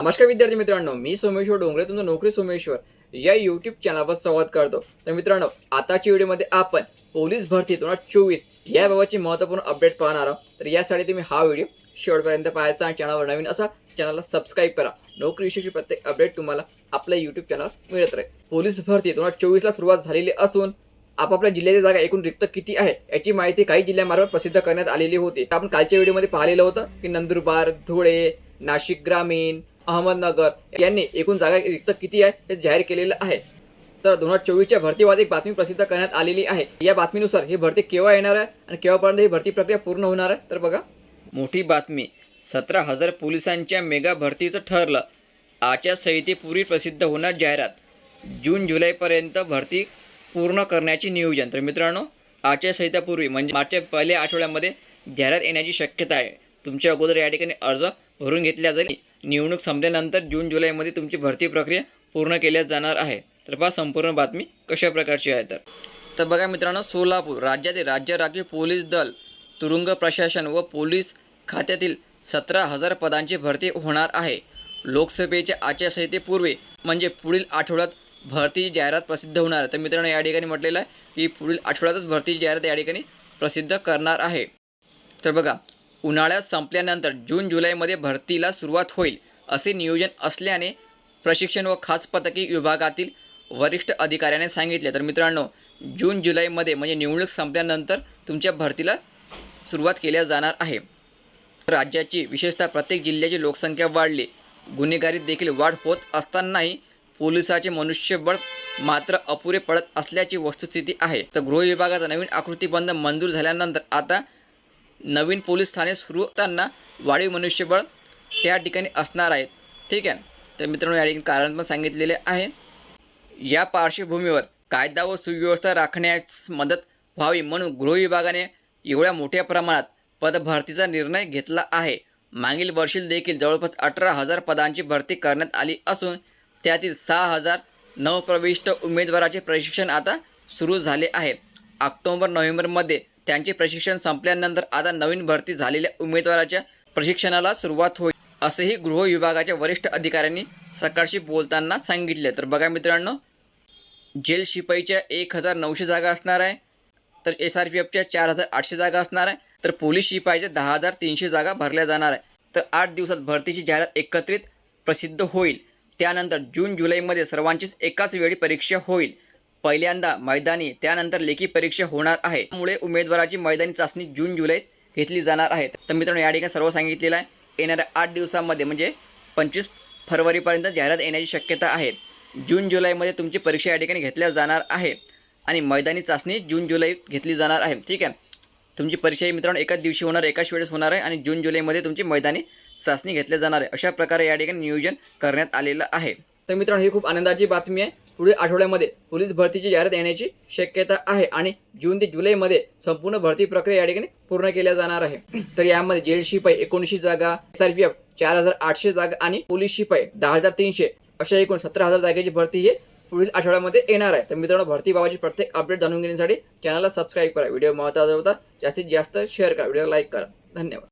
नमस्कार विद्यार्थी मित्रांनो मी सोमेश्वर डोंगरे तुमचं नोकरी सोमेश्वर या युट्यूब चॅनलवर संवाद करतो. तर मित्रांनो आताच्या व्हिडिओमध्ये आपण पोलीस भरती दोन हजार चोवीस याबाबतची महत्त्वपूर्ण अपडेट पाहणार आहोत. तर यासाठी तुम्ही हा व्हिडिओ शेवटपर्यंत पाहायचा आणि चॅनलवर नवीन असा चॅनलला सबस्क्राईब करा. नोकरी विषयी प्रत्येक अपडेट तुम्हाला आपल्या युट्यूब चॅनलवर मिळत राहील. पोलीस भरती दोन हजार चोवीसला सुरुवात झालेली असून आपापल्या जिल्ह्याची जागा एकूण रिक्त किती आहे याची माहिती काही जिल्ह्यामार्फत प्रसिद्ध करण्यात आलेली होती. तर आपण कालच्या व्हिडिओमध्ये पाहिलेलं होतं की नंदुरबार धुळे नाशिक ग्रामीण अहमदनगर यांनी एकूण जागा रिक्त किती आहे हे जाहीर केलेलं आहे. तर दोन हजार चोवीसच्या भरतीबाबत एक बातमी प्रसिद्ध करण्यात आलेली आहे. या बातमीनुसार ही भरती केव्हा येणार आहे आणि केव्हापर्यंत ही भरती प्रक्रिया पूर्ण होणार आहे तर बघा. मोठी बातमी. सतरा हजार पोलिसांच्या मेगा भरतीचं ठरलं. आचारसंहितेपूर्वी प्रसिद्ध होणार जाहिरात. जून जुलैपर्यंत भरती पूर्ण करण्याचे नियोजन. तर मित्रांनो आचारसंहितापूर्वी म्हणजे मागच्या पहिल्या आठवड्यामध्ये जाहिरात येण्याची शक्यता आहे. तुमच्या अगोदर या ठिकाणी अर्ज भरून घेतल्या जाईल. निवडणूक संपल्यानंतर जून जुलैमध्ये तुमची भरती प्रक्रिया पूर्ण केल्या जाणार आहे. तर पहा संपूर्ण बातमी कशा प्रकारची आहे तर. तर बघा मित्रांनो सोलापूर राज्यातील राज्य राखीव पोलीस दल तुरुंग प्रशासन व पोलीस खात्यातील सतरा हजार पदांची भरती होणार आहे. लोकसभेच्या आचारसंहितेपूर्वी म्हणजे पुढील आठवड्यात भरतीची जाहिरात प्रसिद्ध होणार. आहे तर मित्रांनो या ठिकाणी म्हटलेलं आहे की पुढील आठवड्यातच भरतीची जाहिरात या ठिकाणी प्रसिद्ध करणार आहे. तर बघा उन्हाळ्यात संपल्यानंतर जून जुलैमध्ये भरतीला सुरुवात होईल असे नियोजन असल्याने प्रशिक्षण व खास पथकी विभागातील वरिष्ठ अधिकाऱ्याने सांगितले. तर मित्रांनो जून जुलैमध्ये म्हणजे निवडणूक संपल्यानंतर तुमच्या भरतीला सुरुवात केल्या जाणार आहे. राज्याची विशेषतः प्रत्येक जिल्ह्याची लोकसंख्या वाढली. गुन्हेगारीत देखील वाढ होत असतानाही पोलिसाचे मनुष्यबळ मात्र अपुरे पडत असल्याची वस्तुस्थिती आहे. तर गृह विभागाचा नवीन आकृतीबंध मंजूर झाल्यानंतर आता नवीन पोलीस ठाणे सुरू होताना वाढीव मनुष्यबळ त्या ठिकाणी असणार आहेत ठीक आहे? तर मित्रांनो या ठिकाणी कारण पण सांगितलेले आहे. या पार्श्वभूमीवर कायदा व सुव्यवस्था राखण्यास मदत व्हावी म्हणून गृह विभागाने एवढ्या मोठ्या प्रमाणात पदभरतीचा निर्णय घेतला आहे. मागील वर्षी देखील जवळपास अठरा हजार पदांची भरती करण्यात आली असून त्यातील सहा हजार नवप्रविष्ट उमेदवाराचे प्रशिक्षण आता सुरू झाले आहे. ऑक्टोंबर नोव्हेंबरमध्ये त्यांचे प्रशिक्षण संपल्यानंतर आता नवीन भरती झालेल्या उमेदवाराच्या प्रशिक्षणाला सुरुवात होईल असेही गृह विभागाच्या वरिष्ठ अधिकाऱ्यांनी सकाळशी बोलताना सांगितले. तर बघा मित्रांनो जेल शिपाईच्या एक हजार नऊशे जागा असणार आहे तर एस आर पी एफच्या चार हजार आठशे जागा असणार आहे तर पोलीस शिपाईच्या दहा हजार तीनशे जागा भरल्या जाणार आहे. तर आठ दिवसात भरतीची जाहिरात एकत्रित प्रसिद्ध होईल. त्यानंतर जून जुलैमध्ये सर्वांचीच एकाच वेळी परीक्षा होईल. पहिल्यांदा मैदानी त्यानंतर लेखी परीक्षा होणार आहे. त्यामुळे उमेदवाराची मैदानी चाचणी जून जुलैत घेतली जाणार आहे. तर मित्रांनो या ठिकाणी सर्व सांगितलेलं आहे. येणाऱ्या आठ दिवसामध्ये म्हणजे पंचवीस फरवरीपर्यंत जाहिरात येण्याची शक्यता आहे. जून जुलैमध्ये तुमची परीक्षा या ठिकाणी घेतल्या जाणार आहे. आणि मैदानी चाचणी जून जुलैत घेतली जाणार आहे. ठीक आहे? तुमची परीक्षा ही मित्रांनो एकाच दिवशी होणार एकाच वेळेस होणार आहे. आणि जून जुलैमध्ये तुमची मैदानी चाचणी घेतल्या जाणार आहे. अशा प्रकारे या ठिकाणी नियोजन करण्यात आलेलं आहे. तर मित्रांनो ही खूप आनंदाची बातमी आहे. पुढील आठवड्यामध्ये पोलीस भरतीची जाहिरात येण्याची शक्यता आहे आणि जून ते जुलैमध्ये संपूर्ण भरती प्रक्रिया या ठिकाणी पूर्ण केल्या जाणार आहे. तर यामध्ये जेल शिपाई एकोणीसशे जागा एस पी एफ चार हजार आठशे जागा आणि पोलीस शिपाई दहा हजार तीनशे अशा एकूण सतरा हजार जागेची भरती ही पुढील आठवड्यामध्ये येणार आहे. तर मित्रांनो भरती बाबाची प्रत्येक अपडेट जाणून घेण्यासाठी चॅनलला सबस्क्राईब करा. व्हिडिओ महत्त्वाचा होता जास्तीत जास्त शेअर करा. व्हिडिओ लाईक करा. धन्यवाद.